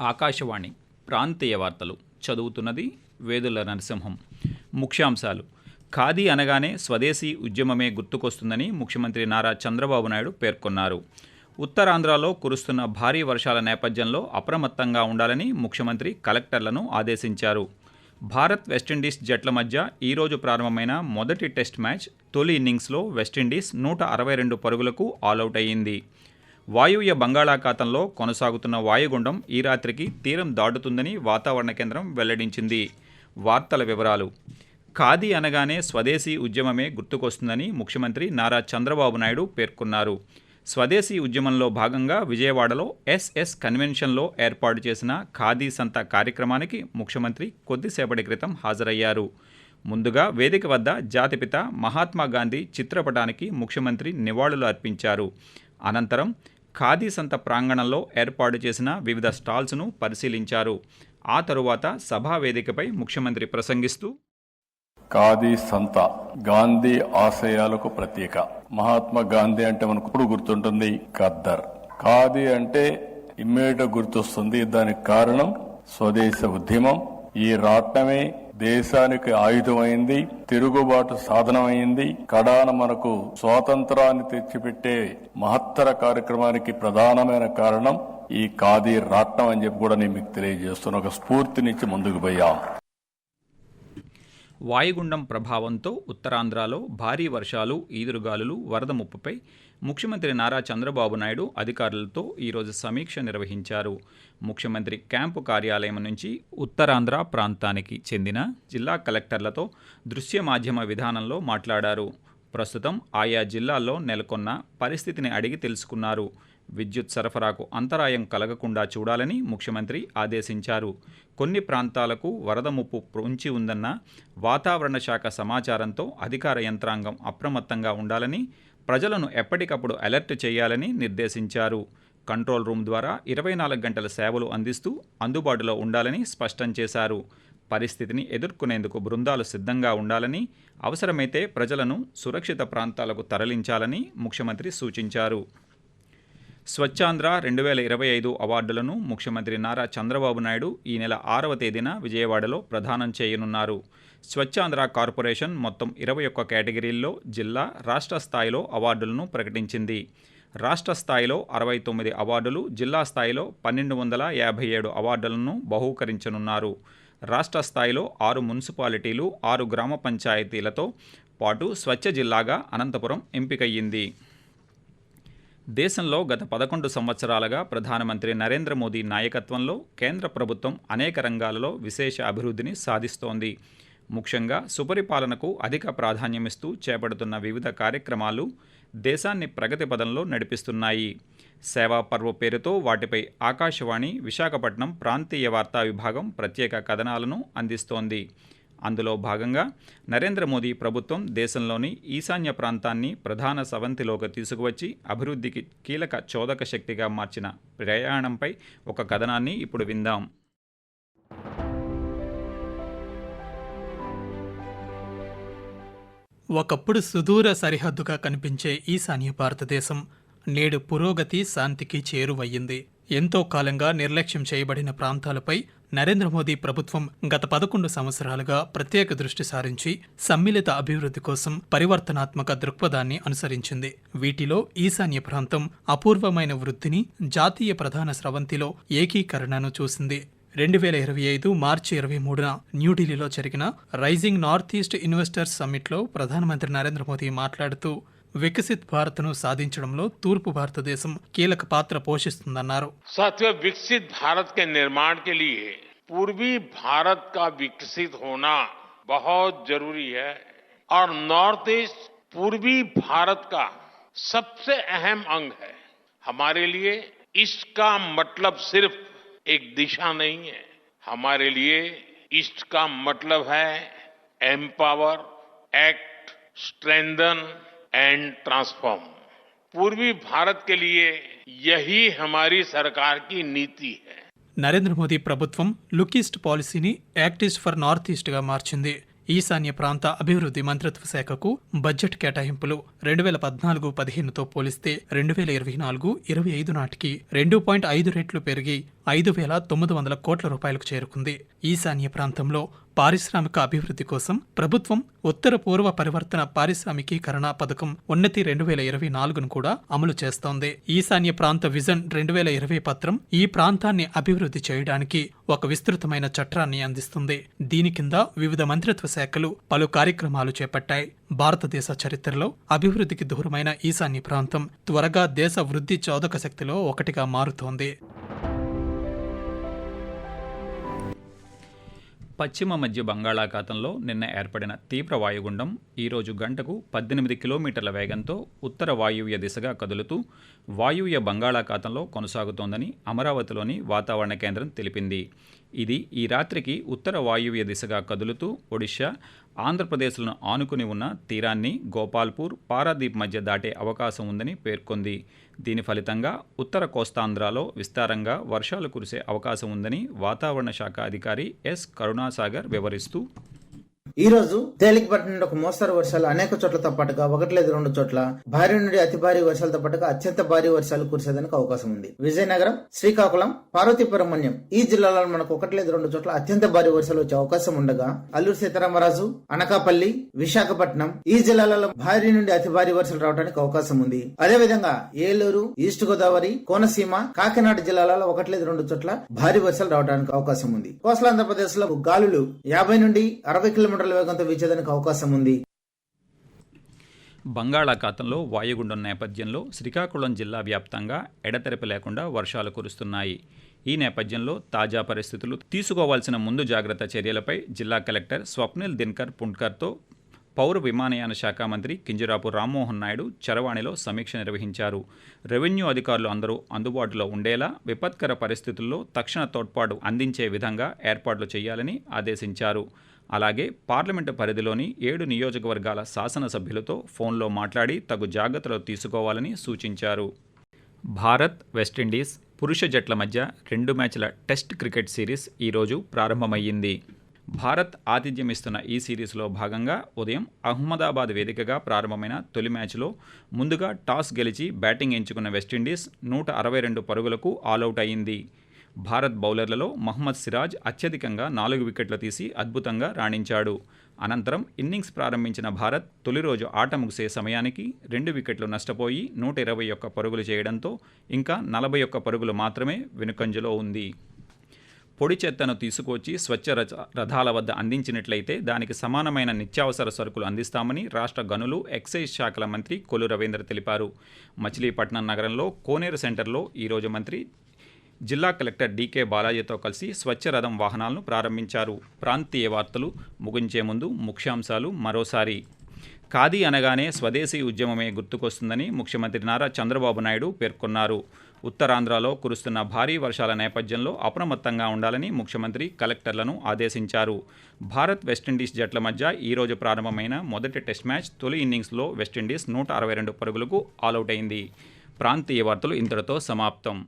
ఆకాశవాణి ప్రాంతీయ వార్తలు చదువుతున్నది వేదుల నరసింహం. ముఖ్యాంశాలు. ఖాదీ అనగానే స్వదేశీ ఉద్యమమే గుర్తుకొస్తుందని ముఖ్యమంత్రి నారా చంద్రబాబు నాయుడు పేర్కొన్నారు. ఉత్తరాంధ్రలో కురుస్తున్న భారీ వర్షాల నేపథ్యంలో అప్రమత్తంగా ఉండాలని ముఖ్యమంత్రి కలెక్టర్లను ఆదేశించారు. భారత్ వెస్టిండీస్ జట్ల మధ్య ఈరోజు ప్రారంభమైన మొదటి టెస్ట్ మ్యాచ్ తొలి ఇన్నింగ్స్లో వెస్టిండీస్ నూట అరవై రెండు పరుగులకు ఆలౌట్ అయ్యింది. వాయువ్య బంగాళాఖాతంలో కొనసాగుతున్న వాయుగుండం ఈ రాత్రికి తీరం దాటుతుందని వాతావరణ కేంద్రం వెల్లడించింది. వార్తల వివరాలు. ఖాదీ అనగానే స్వదేశీ ఉద్యమమే గుర్తుకొస్తుందని ముఖ్యమంత్రి నారా చంద్రబాబు నాయుడు పేర్కొన్నారు. స్వదేశీ ఉద్యమంలో భాగంగా విజయవాడలో ఎస్ఎస్ కన్వెన్షన్లో ఏర్పాటు చేసిన ఖాదీ సంత కార్యక్రమానికి ముఖ్యమంత్రి కొద్దిసేపటి క్రితం హాజరయ్యారు. ముందుగా వేదిక వద్ద జాతిపిత మహాత్మా గాంధీ చిత్రపటానికి ముఖ్యమంత్రి నివాళులు అర్పించారు. అనంతరం ఖాదీ సంత ప్రాంగణంలో ఏర్పాటు చేసిన వివిధ స్టాల్స్ను పరిశీలించారు. ఆ తరువాత సభా వేదికపై ముఖ్యమంత్రి ప్రసంగిస్తూ ఖాదీ సంత గాంధీ ఆశయాలకు ప్రతీక. మహాత్మా గాంధీ అంటే మనకు ఇప్పుడు గుర్తుంటుంది? ఖద్దర్. ఖాదీ అంటే ఇమ్మీడియట్ గుర్తొస్తుంది. దానికి కారణం స్వదేశ ఉద్యమం. ఈ రాట్నమే దేశానికి ఆయుధమైంది తిరుగుబాటు సాధనమైంది కడాన మనకు స్వాతంత్రాన్ని తెచ్చిపెట్టే మహత్తర కార్యక్రమానికి ప్రధానమైన కారణం ఈ ఖాదీ రాట్నం అని చెప్పి కూడా నేను మీకు తెలియజేస్తున్నా. ఒక స్ఫూర్తినిచ్చి ముందుకు పోయాం. వాయుగుండం ప్రభావంతో ఉత్తరాంధ్రలో భారీ వర్షాలు ఈదురుగాలులు వరద ముప్పుపై ముఖ్యమంత్రి నారా చంద్రబాబు నాయుడు అధికారులతో ఈరోజు సమీక్ష నిర్వహించారు. ముఖ్యమంత్రి క్యాంపు కార్యాలయం నుంచి ఉత్తరాంధ్ర ప్రాంతానికి చెందిన జిల్లా కలెక్టర్లతో దృశ్య మాధ్యమ విధానంలో మాట్లాడారు. ప్రస్తుతం ఆయా జిల్లాల్లో నెలకొన్న పరిస్థితిని అడిగి తెలుసుకున్నారు. విద్యుత్ సరఫరాకు అంతరాయం కలగకుండా చూడాలని ముఖ్యమంత్రి ఆదేశించారు. కొన్ని ప్రాంతాలకు వరద ముప్పు పొంచి ఉందన్న వాతావరణ శాఖ సమాచారంతో అధికార యంత్రాంగం అప్రమత్తంగా ఉండాలని ప్రజలను ఎప్పటికప్పుడు అలర్ట్ చేయాలని నిర్దేశించారు. కంట్రోల్ రూమ్ ద్వారా ఇరవై నాలుగు గంటల సేవలు అందిస్తూ అందుబాటులో ఉండాలని స్పష్టం చేశారు. పరిస్థితిని ఎదుర్కొనేందుకు బృందాలు సిద్ధంగా ఉండాలని అవసరమైతే ప్రజలను సురక్షిత ప్రాంతాలకు తరలించాలని ముఖ్యమంత్రి సూచించారు. స్వచ్ఛాంధ్ర రెండు వేల ఇరవై ఐదు అవార్డులను ముఖ్యమంత్రి నారా చంద్రబాబు నాయుడు ఈ నెల ఆరవ తేదీన విజయవాడలో ప్రదానం చేయనున్నారు. స్వచ్ఛాంధ్ర కార్పొరేషన్ మొత్తం ఇరవై ఒక్క కేటగిరీల్లో జిల్లా రాష్ట్ర స్థాయిలో అవార్డులను ప్రకటించింది. రాష్ట్ర స్థాయిలో అరవై తొమ్మిది అవార్డులు జిల్లా స్థాయిలో పన్నెండు వందల యాభై ఏడు అవార్డులను బహూకరించనున్నారు. రాష్ట్ర స్థాయిలో ఆరు మున్సిపాలిటీలు ఆరు గ్రామ పంచాయతీలతో పాటు స్వచ్ఛ జిల్లాగా అనంతపురం ఎంపికయ్యింది. దేశంలో గత పదకొండు సంవత్సరాలుగా ప్రధానమంత్రి నరేంద్ర మోదీ నాయకత్వంలో కేంద్ర ప్రభుత్వం అనేక రంగాలలో విశేష అభివృద్ధిని సాధిస్తోంది. ముఖ్యంగా సుపరిపాలనకు అధిక ప్రాధాన్యమిస్తూ చేపడుతున్న వివిధ కార్యక్రమాలు దేశాన్ని ప్రగతి పదంలో నడిపిస్తున్నాయి. సేవా పర్వ పేరుతో వాటిపై ఆకాశవాణి విశాఖపట్నం ప్రాంతీయ వార్తా విభాగం ప్రత్యేక కథనాలను అందిస్తోంది. అందులో భాగంగా నరేంద్ర మోదీ ప్రభుత్వం దేశంలోని ఈశాన్య ప్రాంతాన్ని ప్రధాన సవంతిలోకి తీసుకువచ్చి అభివృద్ధికి కీలక చోదక శక్తిగా మార్చిన ప్రయాణంపై ఒక కథనాన్ని ఇప్పుడు విందాం. ఒకప్పుడు సుదూర సరిహద్దుగా కనిపించే ఈశాన్య భారతదేశం నేడు పురోగతి శాంతికి చేరువయ్యింది. ఎంతో కాలంగా నిర్లక్ష్యం చేయబడిన ప్రాంతాలపై నరేంద్ర మోదీ ప్రభుత్వం గత పదకొండు సంవత్సరాలుగా ప్రత్యేక దృష్టి సారించి సమ్మిళిత అభివృద్ధి కోసం పరివర్తనాత్మక దృక్పథాన్ని అనుసరించింది. వీటిలో ఈశాన్య ప్రాంతం అపూర్వమైన వృద్ధిని జాతీయ ప్రధాన స్రవంతిలో ఏకీకరణను చూసింది. రెండు వేల ఇరవై ఐదు మార్చి ఇరవై మూడున న్యూఢిల్లీలో జరిగిన రైజింగ్ నార్త్ ఈస్ట్ ఇన్వెస్టర్స్ సమ్మిట్లో ప్రధానమంత్రి నరేంద్ర మోదీ మాట్లాడుతూ వికసిత్ భారత్ను సాధించడంలో తూర్పు భారతదేశం కీలక పాత్ర పోషిస్తుందన్నారు. వికసిత్ భారత్ కే నిర్మాణ కే లియే पूर्वी भारत का विकसित होना बहुत ज़रूरी है और नॉर्थ ईस्ट पूर्वी भारत का सबसे अहम अंग है। हमारे लिए इसका मतलब सिर्फ़ एक दिशा नहीं है। हमारे लिए ईस्ट का मतलब है empower, act, strengthen and transform. पूर्वी भारत के लिए यही हमारी सरकार की नीति है। నరేంద్ర మోదీ ప్రభుత్వం లుక్ ఈస్ట్ పాలసీని యాక్ట్ ఈస్ట్ ఫర్ నార్త్ ఈస్ట్గా మార్చింది. ఈశాన్య ప్రాంత అభివృద్ధి మంత్రిత్వ శాఖకు బడ్జెట్ కేటాయింపులు రెండు వేల పద్నాలుగు పదిహేనుతో పోలిస్తే రెండు వేల ఇరవై నాలుగు ఇరవై ఐదు నాటికి రెండు పాయింట్ ఐదు రెట్లు పెరిగి ఐదు వేల తొమ్మిది వందల కోట్ల రూపాయలకు చేరుకుంది. ఈశాన్య ప్రాంతంలో పారిశ్రామిక అభివృద్ధి కోసం ప్రభుత్వం ఉత్తర పూర్వ పరివర్తన పారిశ్రామికీకరణ పథకం ఉన్నతి రెండు వేల ఇరవై నాలుగును కూడా అమలు చేస్తోంది. ఈశాన్య ప్రాంత విజన్ రెండు వేల ఇరవై పత్రం ఈ ప్రాంతాన్ని అభివృద్ధి చేయడానికి ఒక విస్తృతమైన చట్టాన్ని అందిస్తుంది. దీని కింద వివిధ మంత్రిత్వ శాఖలు పలు కార్యక్రమాలు చేపట్టాయి. భారతదేశ చరిత్రలో అభివృద్ధికి దూరమైన ఈశాన్య ప్రాంతం త్వరగా దేశ వృద్ధి చోదక శక్తిలో ఒకటిగా మారుతోంది. పశ్చిమ మధ్య బంగాళాఖాతంలో నిన్న ఏర్పడిన తీవ్ర వాయుగుండం ఈరోజు గంటకు పద్దెనిమిది కిలోమీటర్ల వేగంతో ఉత్తర వాయువ్య దిశగా కదులుతూ వాయువ్య బంగాళాఖాతంలో కొనసాగుతోందని అమరావతిలోని వాతావరణ కేంద్రం తెలిపింది. ఇది ఈ రాత్రికి ఉత్తర వాయువ్య దిశగా కదులుతూ ఒడిశా ఆంధ్రప్రదేశ్లను ఆనుకుని ఉన్న తీరాన్ని గోపాల్పూర్ పారాదీప్ మధ్య దాటే అవకాశం ఉందని పేర్కొంది. దీని ఫలితంగా ఉత్తర కోస్తాంధ్రలో విస్తారంగా వర్షాలు కురిసే అవకాశం ఉందని వాతావరణ శాఖ అధికారి ఎస్. కరుణాసాగర్ వివరిస్తూ ఈ రోజు తేలికపాటి నుండి ఒక మోస్తరు వర్షాలు అనేక చోట్లతో పాటుగా ఒకటి లేదు రెండు చోట్ల భారీ నుండి అతి భారీ వర్షాలతో పాటుగా అత్యంత భారీ వర్షాలు కురిసేదానికి అవకాశం ఉంది. విజయనగరం శ్రీకాకుళం పార్వతీపురమణ్యం ఈ జిల్లాలో మనకు ఒకటి లేదు రెండు చోట్ల అత్యంత భారీ వర్షాలు వచ్చే అవకాశం ఉండగా అల్లూరు సీతారామరాజు అనకాపల్లి విశాఖపట్నం ఈ జిల్లాలలో భారీ నుండి అతి భారీ వర్షాలు రావడానికి అవకాశం ఉంది. అదే విధంగా ఏలూరు ఈస్ట్ గోదావరి కోనసీమ కాకినాడ జిల్లాలలో ఒకటి లేదు రెండు చోట్ల భారీ వర్షాలు రావడానికి అవకాశం ఉంది. కోస్టల్ ఆంధ్రప్రదేశ్లో గాలులు యాభై నుండి అరవై కిలోమీటర్ కిలోమీటర్ల వేగంతో వీచేదానికి అవకాశం ఉంది. బంగాళాఖాతంలో వాయుగుండం నేపథ్యంలో శ్రీకాకుళం జిల్లా వ్యాప్తంగా ఎడతెరపి లేకుండా వర్షాలు కురుస్తున్నాయి. ఈ నేపథ్యంలో తాజా పరిస్థితులు తీసుకోవాల్సిన ముందు జాగ్రత్త చర్యలపై జిల్లా కలెక్టర్ స్వప్నిల్ దిన్కర్ పుంట్కర్తో పౌర విమానయాన శాఖ మంత్రి కింజరాపు రామ్మోహన్ నాయుడు చరవాణిలో సమీక్ష నిర్వహించారు. రెవెన్యూ అధికారులు అందరూ అందుబాటులో ఉండేలా విపత్కర పరిస్థితుల్లో తక్షణ తోడ్పాటు అందించే విధంగా ఏర్పాట్లు చేయాలని ఆదేశించారు. అలాగే పార్లమెంటు పరిధిలోని ఏడు నియోజకవర్గాల శాసనసభ్యులతో ఫోన్లో మాట్లాడి తగు జాగ్రత్తలు తీసుకోవాలని సూచించారు. భారత్ వెస్టిండీస్ పురుష జట్ల మధ్య రెండు మ్యాచ్ల టెస్ట్ క్రికెట్ సిరీస్ ఈరోజు ప్రారంభమయ్యింది. భారత్ ఆతిథ్యమిస్తున్న ఈ సిరీస్లో భాగంగా ఉదయం అహ్మదాబాద్ వేదికగా ప్రారంభమైన తొలి మ్యాచ్లో ముందుగా టాస్ గెలిచి బ్యాటింగ్ ఎంచుకున్న వెస్టిండీస్ నూట అరవై రెండు పరుగులకు ఆలౌట్ అయింది భారత్ బౌలర్లలో మహమ్మద్ సిరాజ్ అత్యధికంగా నాలుగు వికెట్లు తీసి అద్భుతంగా రాణించాడు. అనంతరం ఇన్నింగ్స్ ప్రారంభించిన భారత్ తొలి రోజు ఆట ముగిసే సమయానికి రెండు వికెట్లు నష్టపోయి నూట ఇరవై ఒక్క పరుగులు చేయడంతో ఇంకా నలభై ఒక్క పరుగులు మాత్రమే వెనుకంజలో ఉంది. పొడి చెత్తను తీసుకొచ్చి స్వచ్ఛ రథాల వద్ద అందించినట్లయితే దానికి సమానమైన నిత్యావసర సరుకులు అందిస్తామని రాష్ట్ర గనులు ఎక్సైజ్ శాఖల మంత్రి కొలు రవీంద్ర తెలిపారు. మచిలీపట్నం నగరంలో కోనేరు సెంటర్లో ఈరోజు మంత్రి జిల్లా కలెక్టర్ డీకే బాలాజీతో కలిసి స్వచ్ఛ రథం వాహనాలను ప్రారంభించారు. ప్రాంతీయ వార్తలు ముగించే ముందు ముఖ్యాంశాలు మరోసారి. ఖాదీ అనగానే స్వదేశీ ఉద్యమమే గుర్తుకొస్తుందని ముఖ్యమంత్రి నారా చంద్రబాబు నాయుడు పేర్కొన్నారు. ఉత్తరాంధ్రలో కురుస్తున్న భారీ వర్షాల నేపథ్యంలో అప్రమత్తంగా ఉండాలని ముఖ్యమంత్రి కలెక్టర్లను ఆదేశించారు. భారత్ వెస్టిండీస్ జట్ల మధ్య ఈరోజు ప్రారంభమైన మొదటి టెస్ట్ మ్యాచ్ తొలి ఇన్నింగ్స్లో వెస్టిండీస్ నూట అరవై రెండు పరుగులకు ఆలౌట్ అయింది. ప్రాంతీయ వార్తలు ఇంతటితో సమాప్తం.